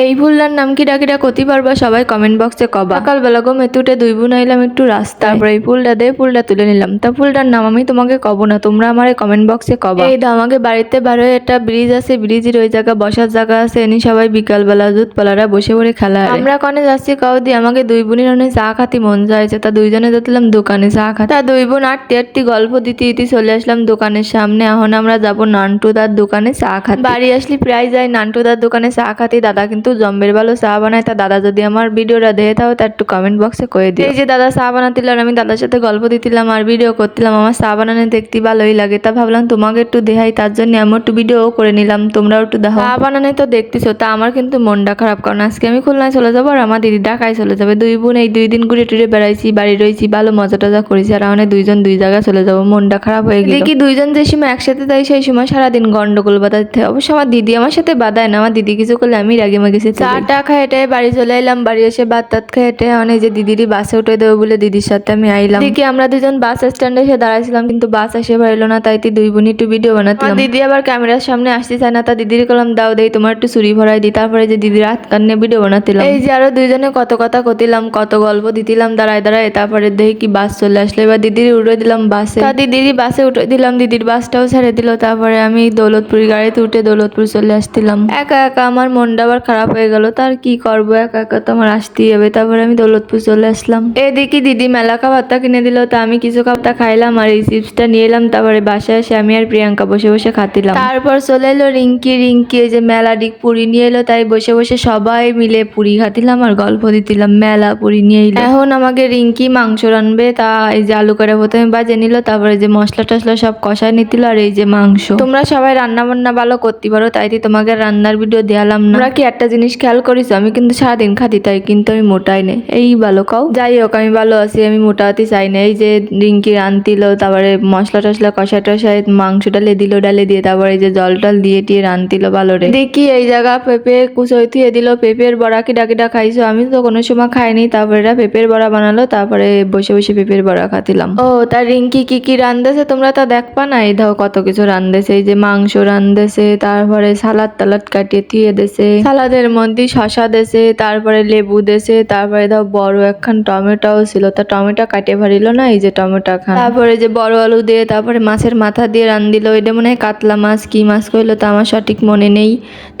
এই ফুলটার নাম কি ডাকিটা কতি পারবা সবাই কমেন্ট বক্সে কবা। সকালবেলা গো মেতুটে দুই বোন আইলাম একটু রাস্তা তারপরে এই ফুলটা দিয়ে ফুলটা তুলে নিলাম। তা ফুলটার নাম আমি তোমাকে কব না তোমরা আমার কমেন্ট বক্সে কবা। এই আমাকে বাড়িতে বারো একটা ব্রিজ আছে ব্রিজের ওই জায়গা বসার জায়গা আছে এনি সবাই বিকালবেলা পালারা বসে পড়ে খেলা। আমরা কনে যাচ্ছি কাউ দিয়ে আমাকে দুই বোনের অনেক চা খাতি মন চাইছে। তা দুইজনে যাচ্ছিলাম দোকানে চা খাতে। তা দুই বোন আটটি আটটি গল্প দিতে দিতে চলে আসলাম দোকানের সামনে। এখন আমরা যাব নান্টুদার দোকানে চা খাতে। বাড়ি আসলি প্রায় যাই নান্টুদার দোকানে চা খাতে দাদা কিন্তু জম্বের ভালো চা বানায় তা দাদা যদি আমার ভিডিওটা দেখে তাও তার একটু কমেন্ট বক্সে কয়ে দিই এই যে দাদা চা বানাতিল আর আমি দাদার সাথে গল্প দিতিলাম আর ভিডিও করতিলাম আমার চা বানানো দেখতে ভালোই লাগে তা ভাবলাম তোমাকে একটু দেখাই তার জন্য আমি একটু ভিডিও করে নিলাম তোমরাও একটু দেখো চা বানানো তো দেখতেছো তা আমার কিন্তু মনটা খারাপ কারণ আজকে আমি খুলনায় চলে যাব আর আমার দিদি ঢাকায় চলে যাবে। দুই বোন এই দুই দিন ঘুরে টুরে বেড়াইছি বাড়ি রয়েছি ভালো মজা টজা করেছি আর আমাদের দুইজন দুই জায়গায় চলে যাব মনটা খারাপ হয়ে গেল। কি দুইজন যে সময় একসাথে যাই সেই সময় সারাদিন গন্ডগোল বাঁধাতে। অবশ্য আমার দিদি আমার সাথে বাধায় না আমার দিদি কিছু করলে আমি রাগে মেগেছি চা টা খাই বাড়ি চলে এলাম বাড়ি এসে ভাত টাত খাই এটাই অনেক যে দিদিরই বাসে উঠে দেবো বলে দিদির সাথে আমি আইলাম। দেখি আমরা দুজন বাস স্ট্যান্ডে এসে দাঁড়াইছিলাম কিন্তু বাস এসে পারল না তাই দুই বোন একটু ভিডিও বানাতাম দিদি আবার ক্যামেরার সামনে আসতে চায় না তা দিদির কলাম দাও দেই তোমার একটু চুরি ভরাই দিই তারপরে যে দিদির হাত কান্নে ভিডিও বানাতিলাম এই যে আরও দুইজনে কত কথা কতিলাম কত গল্প দিতিলাম দাঁড়ায় দাঁড়ায় তারপরে দেখি কি বাস চলে আসলো। এবার দিদির উঠে দিলাম বাসে তা দিদিরই বাসে উঠে দিলাম দিদির বাসটাও ছেড়ে দিল। তারপরে আমি দৌলতপুরি গাড়িতে উঠে দৌলতপুর চলে আসছিলাম। একা একা আমার মনটা আবার খারাপ হয়ে গেল তার কি করব? একা একা তো আমার আসতেই হবে। তারপরে আমি দৌলতপুর চলে আসলাম। এদিকে দিদি মেলা খাবারটা কিনে দিল, তা আমি কিছু খাবারটা খাইলাম আর এই চিপসটা নিয়ে এলাম। তারপরে বাসায় এসে আমি আর প্রিয়াঙ্কা বসে বসে খাতিলাম। তারপর চলে এলো রিঙ্কি। রিঙ্কি যে মেলা ডিক পুরি নিয়ে এলো, তাই বসে বসে সবাই মিলে পুরি খাতিলাম আর গল্প দিতিলাম। মেলা পুরি নিয়ে এলো। এখন আমাকে রিঙ্কি মাংস রানবে তা এই যে আলু করে প্রথমে বাজে নিল, তারপরে যে মশলা টসলা সব কষায় নিতিল আর এই যে মাংস। তোমরা সবাই রান্না বান্না ভালো করতে পারো, তাই তোমাকে রান্নার ভিডিও দেওয়ালাম না। কি একটা জিনিস খেয়াল করিস আমি কিন্তু সারাদিন খাতি তাই কিন্তু আমি মোটাই নেই। এই ভালো খাও যাই হোক আমি ভালো আছি, আমি মোটা হতে চাই না। এই যে রিঙ্কি রান্তিল তারপরে মশলা টসলা কষা টষায় মাংস ডালে দিল ডালে দিয়ে তারপরে যে জল টল দিয়ে টিয়ে রান্তিল ভালো রে। দেখি এই জায়গা পেঁপে কুচই থুয়ে দিল, পেঁপের বড়া কি ডাকিটা খাইছো? আমি তো কোনো সময় খাইনি, তারপরে পেঁপের বড়া বানালো, তারপরে বসে বসে পেঁপের বড়া খাতিলাম। ও তার রিঙ্কি কি কি রান্ধেছে তোমরা তা দেখবা না? এই দাও কত কিছু রান্ধেছে এই যে মাংস রান্ধেছে তারপরে সালাদ টালাদ কাটিয়ে থুয়ে দেছে। সালাদের মধ্যে শশা দেছে, তারপরে লেবু দেশে তারপরে দাও বড় একখান টমেটোও ছিল। তা টমেটো কাটে ভারিল না, এই যে টমেটো খান। তারপরে যে বড় আলু দিয়ে, তারপরে মাছের মাথা দিয়ে রান দিল। এটা মনে হয় কাতলা মাছ, কি মাছ কইলো তা আমার সঠিক মনে নেই।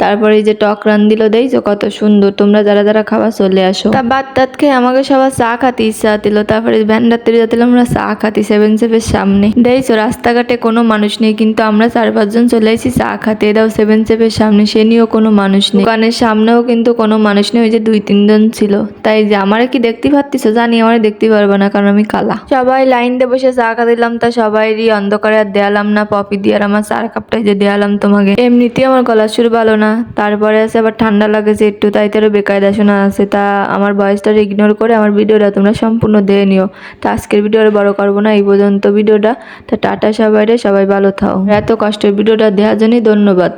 তারপরে যে টক রান দিল, দেখছ কত সুন্দর। তোমরা যারা যারা খাওয়া চলে আসো। তা বাদ তাত খেয়ে আমাকে সবার চা খাতে ইচ্ছা দিল তারপরে ভ্যানডাতে যাচ্ছিলাম আমরা চা খাতি সেভেন সেভের সামনে। দেখছ, রাস্তাঘাটে কোনো মানুষ নেই, কিন্তু আমরা চার পাঁচজন চলে আসি চা খাতে। দাও সেভেন সেভের সামনে, সে নিয়েও কোনো মানুষ নেই। দোকানের সামনেও কিন্তু কোনো মানুষ নেই, ওই যে দুই, তিনজন ছিল। তাই যে আমার কি দেখতে পারতিস? জানি আমার দেখতে পারব না, কারণ আমি কালা। সবাই লাইন দিয়ে বসে চা খাতিলাম তা সবাইরই অন্ধকারে আর দেয়ালাম না। পপি দিয়ে আর আমার চার কাপটাই যে দেয়ালাম তোমাকে। এমনিতেই আমার গলার সুর ভালো না। তারপরে আছে আবার ঠান্ডা লাগেছে একটু, তাই তারও বেকায়দা শোনা আছে তা আমার ভয়েসটা ইগনোর করে আমার ভিডিওটা তোমরা সম্পূর্ণ দিয়ে নিও। তা আজকের ভিডিও আর বড় করব না, এই পর্যন্ত ভিডিওটা। তা টাটা সবাই রে সবাই ভালো থাও। এত কষ্টের ভিডিওটা দেওয়ার জন্যই ধন্যবাদ।